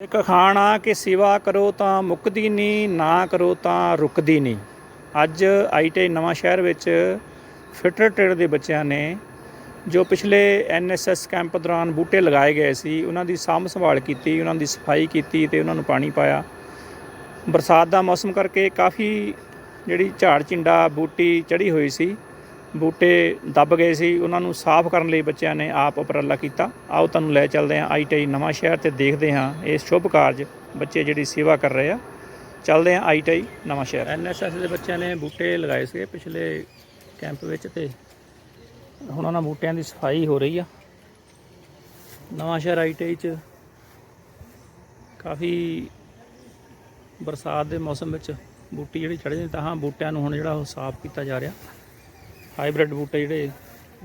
ਇੱਕ ਖਾਣ ਆ ਕਿ ਸੇਵਾ ਕਰੋ ਤਾਂ ਮੁੱਕਦੀ ਨਹੀਂ, ਨਾ ਕਰੋ ਤਾਂ ਰੁਕਦੀ ਨਹੀਂ। ਅੱਜ ਆਈਟੀ ਨਵਾਂ ਸ਼ਹਿਰ ਵਿੱਚ ਫਿਟਰ ਟ੍ਰੇਡ ਦੇ ਬੱਚਿਆਂ ਨੇ, ਜੋ ਪਿਛਲੇ ਐਨਐਸਐਸ ਕੈਂਪ ਦੌਰਾਨ ਬੂਟੇ ਲਗਾਏ ਗਏ ਸੀ, ਉਹਨਾਂ ਦੀ ਸਾਂਭ ਸੰਭਾਲ ਕੀਤੀ, ਉਹਨਾਂ ਦੀ ਸਫ਼ਾਈ ਕੀਤੀ ਤੇ ਉਹਨਾਂ ਨੂੰ ਪਾਣੀ ਪਾਇਆ। ਬਰਸਾਤ ਦਾ ਮੌਸਮ ਕਰਕੇ ਕਾਫੀ ਜਿਹੜੀ ਝਾੜ ਚਿੰਡਾ ਬੂਟੀ ਚੜੀ ਹੋਈ ਸੀ। ਬੂਟੇ ਦੱਬ ਗਏ ਸੀ, ਉਹਨਾਂ ਨੂੰ ਸਾਫ਼ ਕਰਨ ਲਈ ਬੱਚਿਆਂ ਨੇ ਆਪ ਉਪਰਾਲਾ ਕੀਤਾ। ਆਓ ਤੁਹਾਨੂੰ ਲੈ ਚੱਲਦੇ ਹਾਂ ਆਈਟੀਆਈ ਨਵਾਂ ਸ਼ਹਿਰ ਤੇ ਦੇਖਦੇ ਹਾਂ ਇਹ ਸ਼ੁਭ ਕਾਰਜ ਬੱਚੇ ਜਿਹੜੀ ਸੇਵਾ ਕਰ ਰਹੇ ਆ। ਚੱਲਦੇ ਹਾਂ ਆਈਟੀਆਈ ਨਵਾਂ ਸ਼ਹਿਰ। ਐਨਐਸਐਸ ਦੇ ਬੱਚਿਆਂ ਨੇ ਬੂਟੇ ਲਗਾਏ ਸੀ ਪਿਛਲੇ ਕੈਂਪ ਵਿੱਚ ਤੇ ਹੁਣ ਉਹਨਾਂ ਬੂਟਿਆਂ ਦੀ ਸਫ਼ਾਈ ਹੋ ਰਹੀ ਆ। ਨਵਾਂ ਸ਼ਹਿਰ ਆਈਟੀਆਈ ਚ ਕਾਫੀ ਬਰਸਾਤ ਦੇ ਮੌਸਮ ਵਿੱਚ ਬੂਟੀ ਜਿਹੜੀ ਚੜ੍ਹਦੇ ਨੇ ਤਾਂ ਹਾਂ ਬੂਟਿਆਂ ਨੂੰ ਹੁਣ ਜਿਹੜਾ ਉਹ ਸਾਫ਼ ਕੀਤਾ ਜਾ ਰਿਹਾ। ਹਾਈਬ੍ਰਿਡ ਬੂਟੇ ਜਿਹੜੇ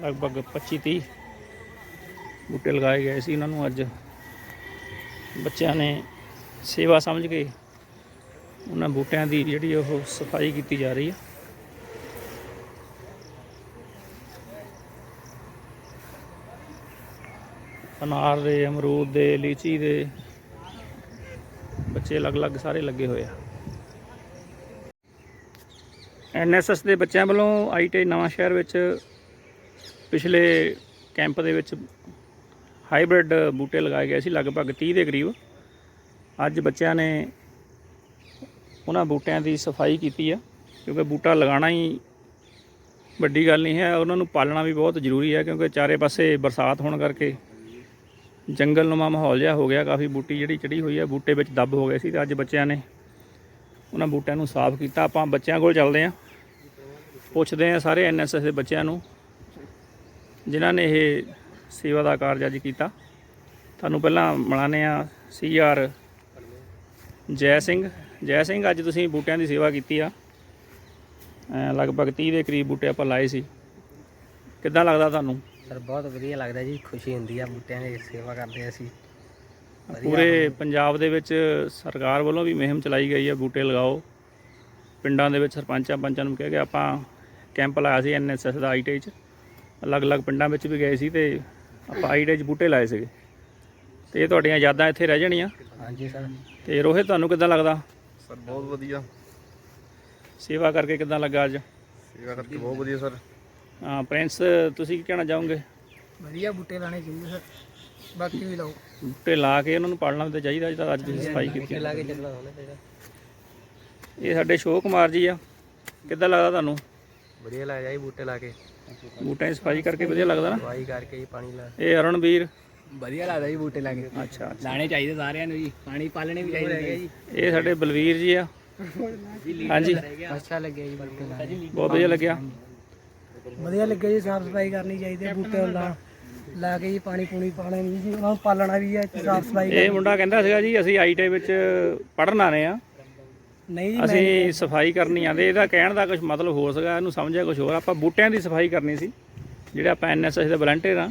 ਲਗਭਗ 25 30 ਬੂਟੇ ਲਗਾਏ ਗਏ ਸੀ ਇਹਨਾਂ ਨੂੰ ਅੱਜ ਬੱਚਿਆਂ ਨੇ ਸੇਵਾ ਸਮਝ ਕੇ ਉਹਨਾਂ ਬੂਟਿਆਂ ਦੀ ਜਿਹੜੀ ਉਹ ਸਫ਼ਾਈ ਕੀਤੀ ਜਾ ਰਹੀ ਹੈ। ਅਨਾਰ ਦੇ, ਅਮਰੂਦ ਦੇ, ਲੀਚੀ ਦੇ ਬੱਚੇ ਅਲੱਗ-ਅਲੱਗ ਸਾਰੇ ਲੱਗੇ ਹੋਏ ਆ। ਐਨਐਸਐਸ ਦੇ ਬੱਚਿਆਂ ਵੱਲੋਂ ਆਈਟੀ ਨਵਾਂ ਸ਼ਹਿਰ ਵਿੱਚ ਪਿਛਲੇ ਕੈਂਪ ਦੇ ਵਿੱਚ ਹਾਈਬ੍ਰਿਡ ਬੂਟੇ ਲਗਾਏ ਗਏ ਸੀ, ਲਗਭਗ 30 ਦੇ ਕਰੀਬ। ਅੱਜ ਬੱਚਿਆਂ ਨੇ ਉਹਨਾਂ ਬੂਟਿਆਂ ਦੀ ਸਫ਼ਾਈ ਕੀਤੀ ਆ, ਕਿਉਂਕਿ ਬੂਟਾ ਲਗਾਉਣਾ ਹੀ ਵੱਡੀ ਗੱਲ ਨਹੀਂ ਹੈ। ਉਹਨਾਂ ਨੂੰ ਪਾਲਣਾ ਵੀ ਬਹੁਤ ਜ਼ਰੂਰੀ ਹੈ, ਕਿਉਂਕਿ ਚਾਰੇ ਪਾਸੇ ਬਰਸਾਤ ਹੋਣ ਕਰਕੇ ਜੰਗਲ ਨੁਮਾ ਮਾਹੌਲ ਜਿਹਾ ਹੋ ਗਿਆ। ਕਾਫੀ ਬੂਟੀ ਜਿਹੜੀ ਚੜੀ ਹੋਈ ਹੈ, ਬੂਟੇ ਵਿੱਚ ਦੱਬ ਹੋ ਗਏ ਸੀ ਤੇ ਅੱਜ ਬੱਚਿਆਂ ਨੇ ਉਹਨਾਂ ਬੂਟਿਆਂ ਨੂੰ ਸਾਫ਼ ਕੀਤਾ। ਆਪਾਂ ਬੱਚਿਆਂ ਕੋਲ ਚੱਲਦੇ ਆਂ ਪੁੱਛਦੇ ਆਂ ਸਾਰੇ ਐਨਐਸਐਸ ਦੇ ਬੱਚਿਆਂ ਨੂੰ, ਜਿਨ੍ਹਾਂ ਨੇ ਇਹ ਸੇਵਾ ਦਾ ਕਾਰਜ ਅੱਜ ਕੀਤਾ। ਤੁਹਾਨੂੰ ਪਹਿਲਾਂ ਮਿਲਾਨੇ ਆ ਸੀਆਰ ਜੈ ਸਿੰਘ। ਜੈ ਸਿੰਘ, ਅੱਜ ਤੁਸੀਂ ਬੂਟਿਆਂ ਦੀ ਸੇਵਾ ਕੀਤੀ ਆ। ਲਗਭਗ 30 ਦੇ ਕਰੀਬ ਬੂਟੇ ਆਪਾਂ ਲਾਏ ਸੀ। ਕਿੱਦਾਂ ਲੱਗਦਾ ਤੁਹਾਨੂੰ? ਸਰ, ਬਹੁਤ ਵਧੀਆ ਲੱਗਦਾ ਜੀ। ਖੁਸ਼ੀ ਹੁੰਦੀ ਆ ਬੂਟਿਆਂ ਦੀ ਸੇਵਾ ਕਰਦੇ ਅਸੀਂ। ਪੂਰੇ ਪੰਜਾਬ ਦੇ ਵਿੱਚ ਸਰਕਾਰ ਵੱਲੋਂ ਵੀ ਮੁਹਿੰਮ ਚਲਾਈ ਗਈ ਹੈ ਬੂਟੇ ਲਗਾਓ। ਪਿੰਡਾਂ ਦੇ ਵਿੱਚ ਸਰਪੰਚਾਂ ਪੰਚਾਂ ਨੂੰ ਕਹਿ ਕੇ ਆਪਾਂ ਕੈਂਪ ਲਾਇਆ ਸੀ ਐਨਐਸਐਸ ਦਾ ਆਈਟੀ ਚ। ਅਲੱਗ-ਅਲੱਗ ਪਿੰਡਾਂ ਵਿੱਚ ਵੀ ਗਏ ਸੀ ਤੇ ਆਪਾਂ ਆਈਟੀ ਚ ਬੂਟੇ ਲਾਏ ਸੀਗੇ। ਤੇ ਇਹ ਤੁਹਾਡੀਆਂ ਯਾਦਾਂ ਇੱਥੇ ਰਹਿ ਜਾਣੀਆਂ। ਹਾਂਜੀ ਸਰ। ਤੇ ਰੋਹਿਤ ਤੁਹਾਨੂੰ ਕਿੱਦਾਂ ਲੱਗਦਾ? ਸਰ ਬਹੁਤ ਵਧੀਆ। ਸੇਵਾ ਕਰਕੇ ਕਿੱਦਾਂ ਲੱਗਾ ਅੱਜ? ਸੇਵਾ ਕਰਕੇ ਬਹੁਤ ਵਧੀਆ ਸਰ। ਹਾਂ ਪ੍ਰਿੰਸ ਤੁਸੀਂ ਕੀ ਕਹਿਣਾ ਚਾਹੋਗੇ? ਵਧੀਆ ਬੂਟੇ ਲਾਣੇ ਚਾਹੀਦੇ ਸਰ। ਬਾਕੀ ਵੀ ਲਾਓ। ਬੂਟੇ ਲਾ ਕੇ ਉਹਨਾਂ ਨੂੰ ਪਾਲਣਾ ਵੀ ਤਾਂ ਚਾਹੀਦਾ ਜਿਹੜਾ ਅੱਜ ਤੁਸੀਂ ਸਫ਼ਾਈ ਕੀਤੀ ਲਾ ਕੇ ਚੱਲਣਾ ਹੋਣਾ ਚਾਹੀਦਾ ਇਹ ਸਾਡੇ ਸ਼ੋਅ ਕੁਮਾਰ ਜੀ ਆ। ਕਿੱਦਾਂ ਲੱਗਦਾ ਤੁਹਾਨੂੰ? ਵਧੀਆ ਲੱਗਦਾ ਜੀ ਬੂਟੇ ਲਾ ਕੇ। ਬੂਟਿਆਂ ਦੀ ਸਫ਼ਾਈ ਕਰਕੇ ਵਧੀਆ ਲੱਗਦਾ ਨਾ? ਦਵਾਈ ਕਰਕੇ ਜੀ ਪਾਣੀ ਲਾ। ਇਹ ਅਰੁਣਵੀਰ? ਵਧੀਆ ਲੱਗਦਾ ਜੀ ਬੂਟੇ ਲਾ ਕੇ। ਅੱਛਾ ਅੱਛਾ। ਲਾਣੇ ਚਾਹੀਦੇ ਸਾਰਿਆਂ ਨੂੰ ਜੀ। ਪਾਣੀ ਪਾਲਣੇ ਵੀ ਚਾਹੀਦੇ ਜੀ ਇਹ ਸਾਡੇ ਬਲਵੀਰ ਜੀ ਆ। ਹਾਂਜੀ। ਅੱਛਾ ਲੱਗਿਆ ਜੀ ਬੂਟੇ ਲਾ ਕੇ। ਬਹੁਤ ਵਧੀਆ ਲੱਗਿਆ। ਵਧੀਆ ਲੱਗਿਆ ਜੀ ਸਾਫ਼ ਸਫ਼ਾਈ ਕਰਨੀ ਚਾਹੀਦੀ ਹੈ ਬੂਟੇ ਲਾ ਲਾ ਕੇ ਜੀ ਪਾਣੀ ਪੂਣੀ ਪਾਣਾ ਨਹੀਂ ਜੀ ਉਹਨਾਂ ਨੂੰ ਪਾਲਣਾ ਵੀ ਹੈ ਸਾਫ਼ ਸਫ਼ਾਈ ਇਹ ਮੁੰਡਾ ਕਹਿੰਦਾ ਸੀਗਾ ਜੀ ਅਸੀਂ ਆਈਟੀ ਵਿੱਚ ਪੜਨ ਆਨੇ ਆ। ਨਹੀਂ ਜੀ ਅਸੀਂ ਸਫ਼ਾਈ ਕਰਨੀ ਆਂਦੇ ਇਹਦਾ ਕਹਿਣ ਦਾ ਕੁਝ ਮਤਲਬ ਹੋਰ ਸੀਗਾ ਇਹਨੂੰ ਸਮਝਿਆ ਕੁਝ ਹੋਰ ਆਪਾਂ ਬੂਟਿਆਂ ਦੀ ਸਫ਼ਾਈ ਕਰਨੀ ਸੀ ਜਿਹੜੇ ਆਪਾਂ ਐਨਐਸਐਸ ਦੇ ਵਲੰਟੀਅਰ ਆ।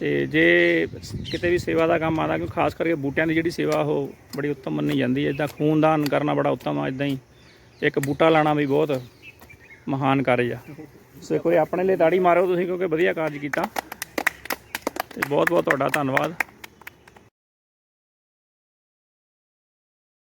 ਤੇ ਜੇ ਕਿਤੇ ਵੀ ਸੇਵਾ ਦਾ ਕੰਮ ਆਦਾ ਕਿਉਂ ਖਾਸ ਕਰਕੇ ਬੂਟਿਆਂ ਦੀ ਜਿਹੜੀ ਸੇਵਾ ਉਹ ਬੜੀ ਉੱਤਮ ਮੰਨੀ ਜਾਂਦੀ ਹੈ। ਇਦਾਂ ਖੂਨਦਾਨ ਕਰਨਾ ਬੜਾ ਉੱਤਮ ਆ ਇਦਾਂ ਹੀ ਇੱਕ ਬੂਟਾ ਲਾਣਾ ਵੀ ਬਹੁਤ ਮਹਾਨ ਕਾਰਜ ਆ। ਸੋ ਕੋਈ ਆਪਣੇ ਲਈ ਤਾੜੀ ਮਾਰੋ ਤੁਸੀਂ ਕਿਉਂਕਿ ਵਧੀਆ ਕਾਰਜ ਕੀਤਾ। ਤੇ ਬਹੁਤ ਬਹੁਤ ਤੁਹਾਡਾ ਧੰਨਵਾਦ।